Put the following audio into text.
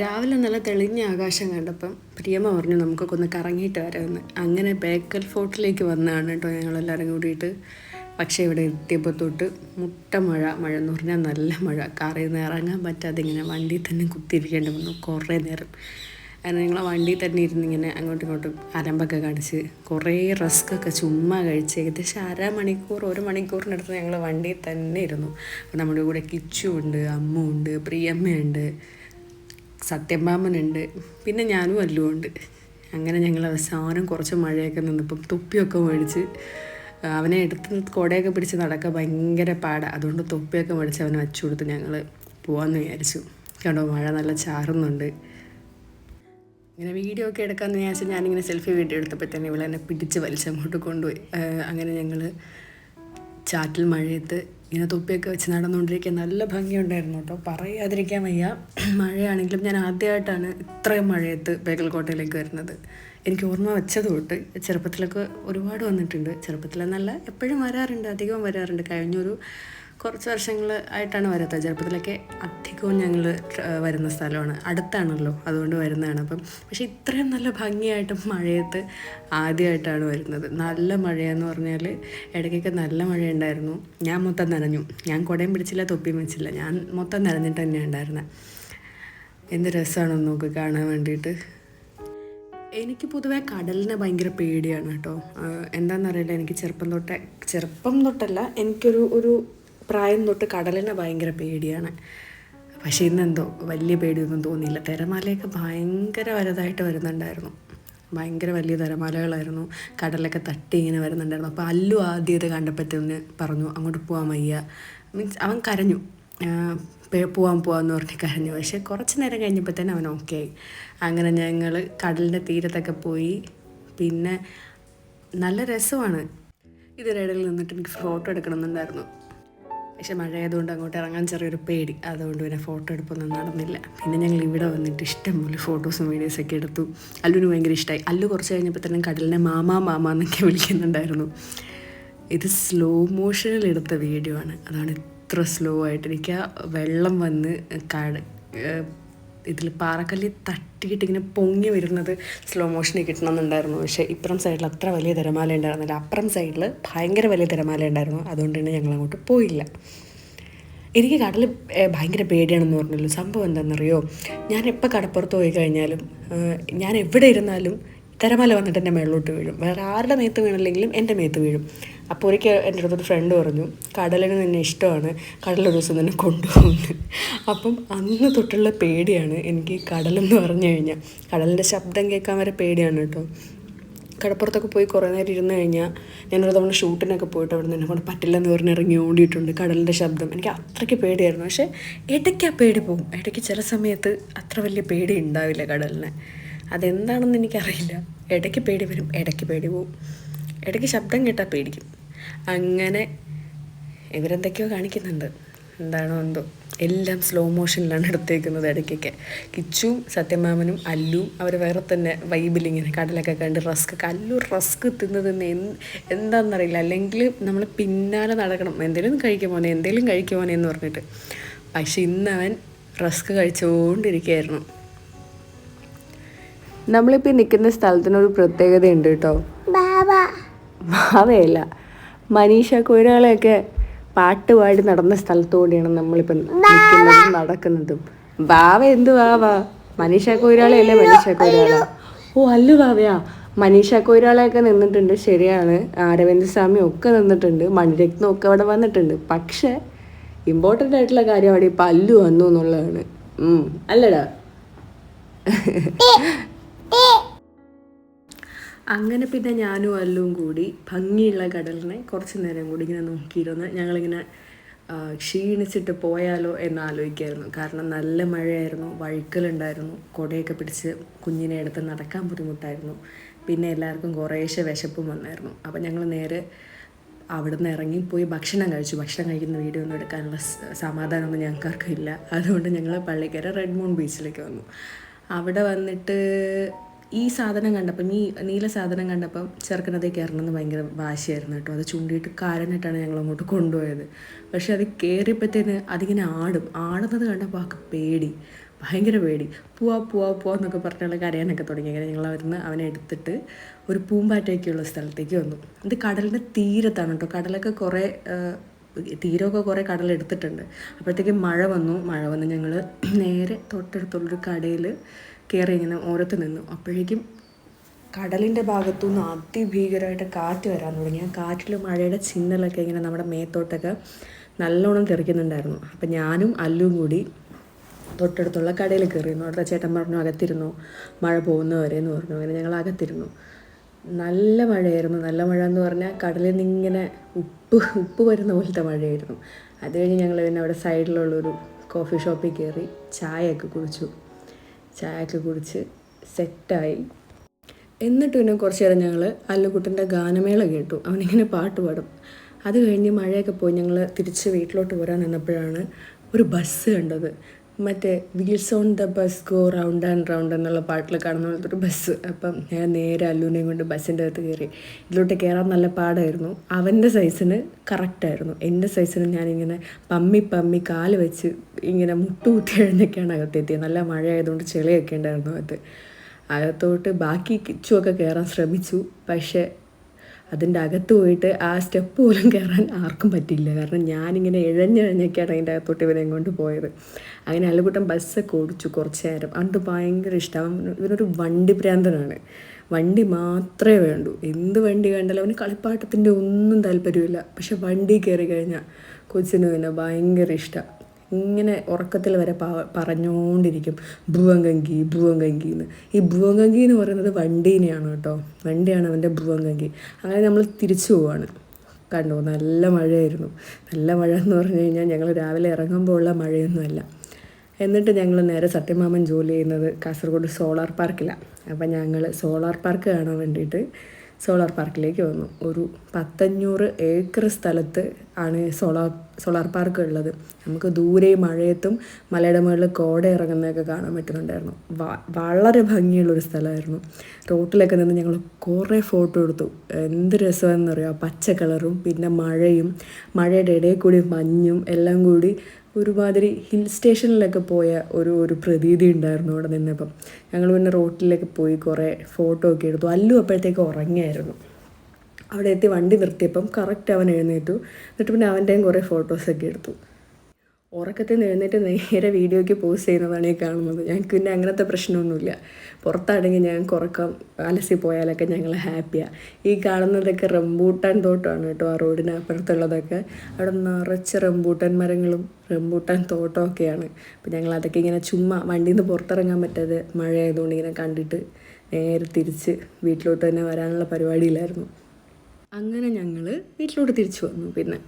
രാവിലെ നല്ല തെളിഞ്ഞ ആകാശം കണ്ടപ്പം പ്രിയമ്മ പറഞ്ഞു നമുക്കൊക്കെ ഒന്ന് കറങ്ങിയിട്ട് വരാമെന്ന്. അങ്ങനെ ബേക്കൽ ഫോർട്ടിലേക്ക് വന്നതാണ് കേട്ടോ ഞങ്ങളെല്ലാവരും കൂടിയിട്ട്. പക്ഷേ ഇവിടെ എത്തിയപ്പോൾ തൊട്ട് മുട്ട മഴ മഴ എന്ന് പറഞ്ഞാൽ നല്ല മഴ. കാറിൽ നിന്ന് ഇറങ്ങാൻ പറ്റാതെ ഇങ്ങനെ വണ്ടിയിൽ തന്നെ കുത്തിയിരിക്കേണ്ടി വന്നു കുറേ നേരം. കാരണം ഞങ്ങൾ വണ്ടിയിൽ തന്നെ ഇരുന്ന് ഇങ്ങനെ അങ്ങോട്ടും ഇങ്ങോട്ടും അരമ്പൊക്കെ കാണിച്ച് കുറേ റസ്ക്കൊക്കെ ചുമ്മാ കഴിച്ച് ഏകദേശം അരമണിക്കൂർ ഒരു മണിക്കൂറിനടുത്ത് ഞങ്ങൾ വണ്ടിയിൽ തന്നെ ഇരുന്നു. നമ്മുടെ കൂടെ കിച്ചു ഉണ്ട് അമ്മുണ്ട് പ്രിയമ്മയുണ്ട് സത്യഭാമനുണ്ട്. പിന്നെ ഞാനും അല്ലുമുണ്ട് അങ്ങനെ ഞങ്ങൾ അവസാനം കുറച്ച് മഴയൊക്കെ നിന്നപ്പം തൊപ്പിയൊക്കെ മേടിച്ച് അവനെ എടുത്ത് കുടയൊക്കെ പിടിച്ച് നടക്കാൻ ഭയങ്കര പാടാണ് അതുകൊണ്ട് തൊപ്പിയൊക്കെ മേടിച്ച് അവനെ വച്ചു കൊടുത്ത് ഞങ്ങൾ പോകാമെന്ന് വിചാരിച്ചു. കണ്ടോ മഴ നല്ല ചാറുന്നുണ്ട്. ഇങ്ങനെ വീഡിയോ ഒക്കെ എടുക്കാമെന്ന് വിചാരിച്ചാൽ ഞാനിങ്ങനെ സെൽഫി വീഡിയോ എടുത്തപ്പോൾ തന്നെ ഇവിടെ എന്നെ പിടിച്ച് വലിച്ചങ്ങോട്ട് കൊണ്ടുപോയി. അങ്ങനെ ഞങ്ങൾ ചാറ്റിൽ മഴയത്ത് ഇങ്ങനെ തൊപ്പിയൊക്കെ വെച്ച് നടന്നുകൊണ്ടിരിക്കുക നല്ല ഭംഗിയുണ്ടായിരുന്നു കേട്ടോ. പറയാതിരിക്കാൻ വയ്യ. മഴയാണെങ്കിലും ഞാൻ ആദ്യമായിട്ടാണ് ഇത്രയും മഴയത്ത് ബേക്കൽക്കോട്ടയിലേക്ക് വരുന്നത്. എനിക്ക് ഓർമ്മ വെച്ചത് തൊട്ട് ചെറുപ്പത്തിലൊക്കെ ഒരുപാട് വന്നിട്ടുണ്ട്. ചെറുപ്പത്തിലെന്നല്ല എപ്പോഴും വരാറുണ്ട് അധികം വരാറുണ്ട്. കഴിഞ്ഞൊരു കുറച്ച് വർഷങ്ങൾ ആയിട്ടാണ് വരാത്തത്. ചെറുപ്പത്തിലൊക്കെ അധികവും ഞങ്ങൾ വരുന്ന സ്ഥലമാണ്. അടുത്താണല്ലോ അതുകൊണ്ട് വരുന്നതാണ് അപ്പം. പക്ഷേ ഇത്രയും നല്ല ഭംഗിയായിട്ട് മഴയത്ത് ആദ്യമായിട്ടാണ് വരുന്നത്. നല്ല മഴയെന്ന് പറഞ്ഞാൽ ഇടയ്ക്കൊക്കെ നല്ല മഴയുണ്ടായിരുന്നു. ഞാൻ മൊത്തം നനഞ്ഞു. ഞാൻ കുടയും പിടിച്ചില്ല തൊപ്പിയും വെച്ചില്ല. ഞാൻ മൊത്തം നനഞ്ഞിട്ട് തന്നെയാണ് ഉണ്ടായിരുന്നത് എന്ത് രസമാണെന്ന് നോക്ക് കാണാൻ വേണ്ടിയിട്ട്. എനിക്ക് പൊതുവെ കടലിനെ ഭയങ്കര പേടിയാണ് കേട്ടോ. എന്താണെന്നറിയില്ല എനിക്ക് ചെറുപ്പം തൊട്ടേ ചെറുപ്പം തൊട്ടല്ല. എനിക്കൊരു ഒരു പ്രായം തൊട്ട് കടലിനെ ഭയങ്കര പേടിയാണ്. പക്ഷേ ഇന്നെന്തോ വലിയ പേടിയൊന്നും തോന്നിയില്ല. തിരമാലയൊക്കെ ഭയങ്കര വലുതായിട്ട് വരുന്നുണ്ടായിരുന്നു. ഭയങ്കര വലിയ തിരമാലകളായിരുന്നു. കടലൊക്കെ തട്ടി ഇങ്ങനെ വരുന്നുണ്ടായിരുന്നു. അപ്പോൾ അല്ലു ആദ്യം ഇത് കണ്ടപ്പോഴത്തേന് പറഞ്ഞു അങ്ങോട്ട് പോകാൻ വയ്യ. മീൻസ് അവൻ കരഞ്ഞു. പോവാൻ പോവാന്ന് പറഞ്ഞ് കരഞ്ഞു. പക്ഷേ കുറച്ച് നേരം കഴിഞ്ഞപ്പോൾ തന്നെ അവൻ ഓക്കെ ആയി. അങ്ങനെ ഞങ്ങൾ കടലിന്റെ തീരത്തൊക്കെ പോയി. പിന്നെ നല്ല രസമാണ്. ഇതിനിടയിൽ നിന്നിട്ട് എനിക്ക് ഫോട്ടോ എടുക്കണമെന്നുണ്ടായിരുന്നു. പക്ഷെ മഴ ആയതുകൊണ്ട് അങ്ങോട്ട് ഇറങ്ങാൻ ചെറിയൊരു പേടി. അതുകൊണ്ട് പിന്നെ ഫോട്ടോ എടുപ്പൊന്നും നടന്നില്ല. പിന്നെ ഞങ്ങൾ ഇവിടെ വന്നിട്ട് ഇഷ്ടംപോലെ ഫോട്ടോസും വീഡിയോസൊക്കെ എടുത്തു. അല്ലുവിന് ഭയങ്കര ഇഷ്ടമായി അല്ലു കുറച്ച് കഴിഞ്ഞപ്പോൾ തന്നെ കടലിനെ മാമാ മാമ എന്നൊക്കെ വിളിക്കുന്നുണ്ടായിരുന്നു. ഇത് സ്ലോ മോഷനിൽ എടുത്ത വീഡിയോ ആണ്. അതാണ് ഇത്ര സ്ലോ ആയിട്ട് എനിക്ക് ആ വെള്ളം വന്ന് കട ഇതിൽ പാറക്കല്ലിൽ തട്ടിയിട്ട് ഇങ്ങനെ പൊങ്ങി വരുന്നത് സ്ലോ മോഷനിൽ കിട്ടണമെന്നുണ്ടായിരുന്നു. പക്ഷേ ഇപ്പുറം സൈഡിൽ അത്ര വലിയ തിരമാല ഉണ്ടായിരുന്നില്ല. അപ്പുറം സൈഡിൽ ഭയങ്കര വലിയ തിരമാല ഉണ്ടായിരുന്നു. അതുകൊണ്ട് തന്നെ ഞങ്ങൾ അങ്ങോട്ട് പോയില്ല. എനിക്ക് കടൽ ഭയങ്കര പേടിയാണെന്ന് പറഞ്ഞല്ലോ. സംഭവം എന്താണെന്നറിയോ? ഞാൻ എപ്പോൾ കടപ്പുറത്ത് പോയി കഴിഞ്ഞാലും ഞാൻ എവിടെ ഇരുന്നാലും തിരമാല വന്നിട്ട് എന്റെ മേളിലോട്ട് വീഴും. വേറെ ആരുടെ മേത്ത് വീണില്ലെങ്കിലും എന്റെ മേത്ത് വീഴും. അപ്പോൾ ഒരിക്കൽ എന്റെ അടുത്തൊരു ഫ്രണ്ട് പറഞ്ഞു കടലിന് നിന്നെ ഇഷ്ടമാണ് കടലൊരു ദിവസം തന്നെ കൊണ്ടുപോകുന്നു അപ്പം അന്ന് തൊട്ടുള്ള പേടിയാണ് എനിക്ക് കടലെന്ന് പറഞ്ഞു കഴിഞ്ഞാൽ. കടലിന്റെ ശബ്ദം കേൾക്കാൻ വരെ പേടിയാണ് കേട്ടോ. കടപ്പുറത്തൊക്കെ പോയി കുറേ നേരം ഇരുന്ന് കഴിഞ്ഞാൽ ഞാനൊരു തവണ ഷൂട്ടിനൊക്കെ പോയിട്ട് അവിടെ നിന്ന് കൊണ്ട് പറ്റില്ലെന്ന് പറഞ്ഞ് ഇറങ്ങി ഓടിയിട്ടുണ്ട് കടലിന്റെ ശബ്ദം. എനിക്ക് അത്രയ്ക്ക് പേടിയായിരുന്നു. പക്ഷേ ഇടയ്ക്ക് ആ പേടി പോകും. ഇടയ്ക്ക് ചില സമയത്ത് അത്ര വലിയ പേടി ഉണ്ടാവില്ല കടലിന്. അതെന്താണെന്ന് എനിക്കറിയില്ല. ഇടയ്ക്ക് പേടി വരും ഇടയ്ക്ക് പേടി പോവും ഇടയ്ക്ക് ശബ്ദം കേട്ടാൽ പേടിക്കും. അങ്ങനെ ഇവരെന്തൊക്കെയോ കാണിക്കുന്നുണ്ട്. എന്താണോ എന്തോ. എല്ലാം സ്ലോ മോഷനിലാണ് എടുത്തേക്കുന്നത് ഇടയ്ക്കൊക്കെ. കിച്ചും സത്യമാമനും അല്ലും അവർ വേറെ തന്നെ വൈബിൽ ഇങ്ങനെ കടലൊക്കെ കണ്ട് റസ്ക് അല്ലു റസ്ക് തിന്ന് തിന്ന് എന്ത് എന്താണെന്നറിയില്ല അല്ലെങ്കിൽ നമ്മൾ പിന്നാലെ നടക്കണം. എന്തെങ്കിലും കഴിക്കാൻ പോകണേ എന്തെങ്കിലും കഴിക്കാൻ പോന്നെ എന്ന് പറഞ്ഞിട്ട്. പക്ഷെ ഇന്ന് അവൻ റസ്ക് കഴിച്ചുകൊണ്ടിരിക്കുകയായിരുന്നു നമ്മളിപ്പോൾ നിൽക്കുന്ന സ്ഥലത്തിനൊരു പ്രത്യേകതയുണ്ട് കേട്ടോ. ഭാവയല്ല മനീഷ കൊയ്രാളെയൊക്കെ പാട്ട് പാടി നടന്ന സ്ഥലത്തുകൂടിയാണ് നമ്മളിപ്പം നടക്കുന്നതും. ബാവ എന്ത് ബാവ? മനീഷ കൊയ്രാളയല്ലേ മനീഷ കൊയ്രാള ഓ അല്ലു ബാവയാ. മനീഷ കൊയ്രാളയൊക്കെ നിന്നിട്ടുണ്ട് ശരിയാണ്. അരവിന്ദ് സ്വാമി ഒക്കെ നിന്നിട്ടുണ്ട് മണിരത്നം ഒക്കെ അവിടെ വന്നിട്ടുണ്ട്. പക്ഷേ ഇമ്പോർട്ടന്റ് ആയിട്ടുള്ള കാര്യം അവിടെ ഇപ്പം അല്ലു വന്നു എന്നുള്ളതാണ്. അല്ലടാ. അങ്ങനെ പിന്നെ ഞാനും അല്ലും കൂടി ഭംഗിയുള്ള കടലിനെ കുറച്ച് നേരം കൂടി ഇങ്ങനെ നോക്കിയിരുന്ന്. ഞങ്ങളിങ്ങനെ ക്ഷീണിച്ചിട്ട് പോയാലോ എന്ന് ആലോചിക്കായിരുന്നു. കാരണം നല്ല മഴയായിരുന്നു വഴുക്കലുണ്ടായിരുന്നു കുടയൊക്കെ പിടിച്ച് കുഞ്ഞിനെ എടുത്ത് നടക്കാൻ ബുദ്ധിമുട്ടായിരുന്നു. പിന്നെ എല്ലാവർക്കും കുറേശ്ശെ വിശപ്പും വന്നായിരുന്നു. അപ്പം ഞങ്ങൾ നേരെ അവിടുന്ന് ഇറങ്ങി പോയി ഭക്ഷണം കഴിച്ചു. ഭക്ഷണം കഴിക്കുന്ന വീഡിയോ ഒന്നും എടുക്കാനുള്ള സമാധാനമൊന്നും ഞങ്ങൾക്കാർക്കും ഇല്ല. അതുകൊണ്ട് ഞങ്ങൾ പള്ളിക്കര റെഡ് മൂൺ ബീച്ചിലേക്ക് വന്നു. അവിടെ വന്നിട്ട് ഈ സാധനം കണ്ടപ്പം ഈ നീല സാധനം കണ്ടപ്പം ചെറുക്കനതേ കയറണമെന്ന് ഭയങ്കര വാശിയായിരുന്നു കേട്ടോ. അത് ചൂണ്ടിയിട്ട് കാരനായിട്ടാണ് ഞങ്ങൾ അങ്ങോട്ട് കൊണ്ടുപോയത്. പക്ഷേ അത് കയറിയപ്പോഴത്തേന് അതിങ്ങനെ ആടും. ആടുന്നത് കണ്ടപ്പോൾ ആൾക്ക് പേടി. ഭയങ്കര പേടി. പൂവാ പൂവാ പോവാ എന്നൊക്കെ പറഞ്ഞുള്ള കരയാനൊക്കെ തുടങ്ങി. അങ്ങനെ ഞങ്ങൾ അവിടുന്ന് അവനെ എടുത്തിട്ട് ഒരു പൂമ്പാറ്റയൊക്കെയുള്ള സ്ഥലത്തേക്ക് വന്നു. ഇത് കടലിന്റെ തീരത്താണ് കേട്ടോ. കടലൊക്കെ കുറേ തീരമൊക്കെ കുറേ കടലെടുത്തിട്ടുണ്ട് അപ്പോഴത്തേക്കും മഴ വന്നു. മഴ വന്ന് ഞങ്ങൾ നേരെ തൊട്ടടുത്തുള്ളൊരു കടയിൽ കയറി ഇങ്ങനെ ഓരത്ത് നിന്നു. അപ്പോഴേക്കും കടലിന്റെ ഭാഗത്തുനിന്ന് അതിഭീകരമായിട്ട് കാറ്റ് വരാൻ തുടങ്ങി. ആ കാറ്റിൽ മഴയുടെ ചിന്നലൊക്കെ ഇങ്ങനെ നമ്മുടെ മേത്തോട്ടൊക്കെ നല്ലോണം തെറിക്കുന്നുണ്ടായിരുന്നു. അപ്പം ഞാനും അല്ലും കൂടി തൊട്ടടുത്തുള്ള കടയിൽ കയറിയിരുന്നു. അവിടുത്തെ ചേട്ടൻ പറഞ്ഞു അകത്തിരുന്നു? മഴ പോകുന്നവരെ എന്ന് പറഞ്ഞു. അങ്ങനെ ഞങ്ങൾ അകത്തിരുന്നു. നല്ല മഴയായിരുന്നു. നല്ല മഴ എന്ന് പറഞ്ഞാൽ കടലിൽ നിന്ന് ഇങ്ങനെ ഉപ്പ് ഉപ്പ് വരുന്ന പോലത്തെ മഴയായിരുന്നു. അത് കഴിഞ്ഞ് ഞങ്ങൾ പിന്നെ അവിടെ സൈഡിലുള്ളൊരു കോഫി ഷോപ്പിൽ കയറി ചായയൊക്കെ കുടിച്ചു. ചായയൊക്കെ കുടിച്ച് സെറ്റായി. എന്നിട്ട് പിന്നെ കുറച്ച് നേരം ഞങ്ങൾ അല്ലുകുട്ടന്റെ ഗാനമേള കേട്ടു. അവനിങ്ങനെ പാട്ട് പാടും. അത് കഴിഞ്ഞ് മഴയൊക്കെ പോയി ഞങ്ങൾ തിരിച്ച് വീട്ടിലോട്ട് പോരാൻ നിന്നപ്പോഴാണ് ഒരു ബസ് കണ്ടത്. മറ്റേ wheels on the bus go round and round എന്നുള്ള പാട്ടിൽ കാണുന്ന പോലത്തെ ഒരു ബസ് അപ്പം ഞാൻ നേരെ അല്ലൂനെയും കൊണ്ട് ബസ്സിന്റെ അകത്ത് കയറി. ഇതിലോട്ട് കയറാൻ നല്ല പാടായിരുന്നു. അവന്റെ സൈസിന് കറക്റ്റായിരുന്നു എന്റെ സൈസിന് ഞാനിങ്ങനെ പമ്മി പമ്മി കാൽ വെച്ച് ഇങ്ങനെ മുട്ടുകുത്തി എഴുന്നൊക്കെയാണ് അകത്തെത്തിയത് നല്ല മഴ ആയതുകൊണ്ട് ചെളിയൊക്കെ ഉണ്ടായിരുന്നു അത് അകത്തോട്ട് ബാക്കി കിച്ചുമൊക്കെ കയറാൻ ശ്രമിച്ചു. പക്ഷേ അതിന്റെ അകത്ത് പോയിട്ട് ആ സ്റ്റെപ്പ് പോലും കയറാൻ ആർക്കും പറ്റിയില്ല. കാരണം ഞാനിങ്ങനെ ഇഴഞ്ഞിഴഞ്ഞൊക്കെയാണ് അതിന്റെ അകത്തോട്ട് ഇവനെ കൊണ്ട് പോയത്. അങ്ങനെ അല്ലുകുട്ടൻ ബസ്സൊക്കെ ഓടിച്ചു കുറച്ച് നേരം. അതുകൊണ്ട് ഭയങ്കര ഇഷ്ടം. ഇവനൊരു വണ്ടി ഭ്രാന്തനാണ്. വണ്ടി മാത്രമേ വേണ്ടൂ. എന്ത് വണ്ടി കണ്ടാലും അവന് കളിപ്പാട്ടത്തിന്റെ ഒന്നും താല്പര്യമില്ല. പക്ഷെ വണ്ടി കയറി കഴിഞ്ഞാൽ കൊച്ചിന് പിന്നെ ഭയങ്കര ഇഷ്ടമാണ് ഇങ്ങനെ ഉറക്കത്തിൽ വരെ പറഞ്ഞുകൊണ്ടിരിക്കും ഭുവങ്കങ്കി ഭുവങ്കങ്കി എന്ന്. ഈ ഭുവങ്കങ്കി എന്ന് പറയുന്നത് വണ്ടീനെയാണ് കേട്ടോ. വണ്ടിയാണ് അവന്റെ ഭുവങ്കങ്കി അങ്ങനെ നമ്മൾ തിരിച്ചു പോവാണ്. കണ്ടു? നല്ല മഴയായിരുന്നു. നല്ല മഴ എന്ന് പറഞ്ഞു കഴിഞ്ഞാൽ ഞങ്ങൾ രാവിലെ ഇറങ്ങുമ്പോൾ ഉള്ള മഴയൊന്നുമല്ല എന്നിട്ട് ഞങ്ങൾ നേരെ സത്യമാമൻ ജോലി ചെയ്യുന്നത് കാസർഗോഡ് സോളാർ പാർക്കിലാണ്. അപ്പം ഞങ്ങൾ സോളാർ പാർക്ക് കാണാൻ വേണ്ടിയിട്ട് സോളാർ പാർക്കിലേക്ക് വന്നു. ഒരു പത്തഞ്ഞൂറ് ഏക്കർ സ്ഥലത്ത് ആണ് സോളാർ സോളാർ പാർക്ക് ഉള്ളത്. നമുക്ക് ദൂരെ മഴയത്തും മലയുടെ മുകളിൽ കോട ഇറങ്ങുന്നതൊക്കെ കാണാൻ പറ്റുന്നുണ്ടായിരുന്നു. വളരെ ഭംഗിയുള്ളൊരു സ്ഥലമായിരുന്നു. റോട്ടിലൊക്കെ നിന്ന് ഞങ്ങൾ കുറേ ഫോട്ടോ എടുത്തു. എന്ത് രസമാണെന്നറിയാം? പച്ച കളറും പിന്നെ മഴയും മഴയുടെ ഇടയിൽ കൂടി മഞ്ഞും എല്ലാം കൂടി ഒരുമാതിരി ഹിൽ സ്റ്റേഷനിലൊക്കെ പോയ ഒരു ഒരു പ്രതീതി ഉണ്ടായിരുന്നു അവിടെ നിന്നപ്പം. ഞങ്ങൾ പിന്നെ റോട്ടിലൊക്കെ പോയി കുറേ ഫോട്ടോ ഒക്കെ എടുത്തു. അല്ലു അപ്പോഴത്തേക്ക് ഉറങ്ങിയായിരുന്നു. അവിടെ എത്തി വണ്ടി നിർത്തിയപ്പം കറക്റ്റ് അവൻ എഴുന്നേറ്റു. എന്നിട്ട് പിന്നെ അവന്റെയും കുറേ ഫോട്ടോസൊക്കെ എടുത്തു. ഉറക്കത്തിൽ നിന്ന് എഴുന്നേറ്റ് നേരെ വീഡിയോയ്ക്ക് പോസ്റ്റ് ചെയ്യുന്നതാണ് ഈ കാണുന്നത്. ഞങ്ങൾക്ക് പിന്നെ അങ്ങനത്തെ പ്രശ്നമൊന്നുമില്ല. പുറത്താണെങ്കിൽ ഞങ്ങൾക്ക് ഉറക്കം അലസി പോയാലൊക്കെ ഞങ്ങൾ ഹാപ്പിയാണ് ഈ കാണുന്നതൊക്കെ റംബൂട്ടാൻ തോട്ടമാണ് കേട്ടോ ആ റോഡിന് അപ്പുറത്തുള്ളതൊക്കെ. അവിടെ നിറച്ച് റംബൂട്ടാൻ മരങ്ങളും റംബൂട്ടാൻ തോട്ടമൊക്കെയാണ് അപ്പം ഞങ്ങൾ അതൊക്കെ ഇങ്ങനെ ചുമ്മാ വണ്ടിയിൽ നിന്ന് പുറത്തിറങ്ങാൻ പറ്റാതെ മഴ ആയതുകൊണ്ട് ഇങ്ങനെ കണ്ടിട്ട് നേരെ തിരിച്ച് വീട്ടിലോട്ട് തന്നെ വരാനുള്ള പരിപാടിയിലായിരുന്നു. അങ്ങനെ ഞങ്ങൾ വീട്ടിലോട്ട് തിരിച്ചു വന്നു പിന്നെ.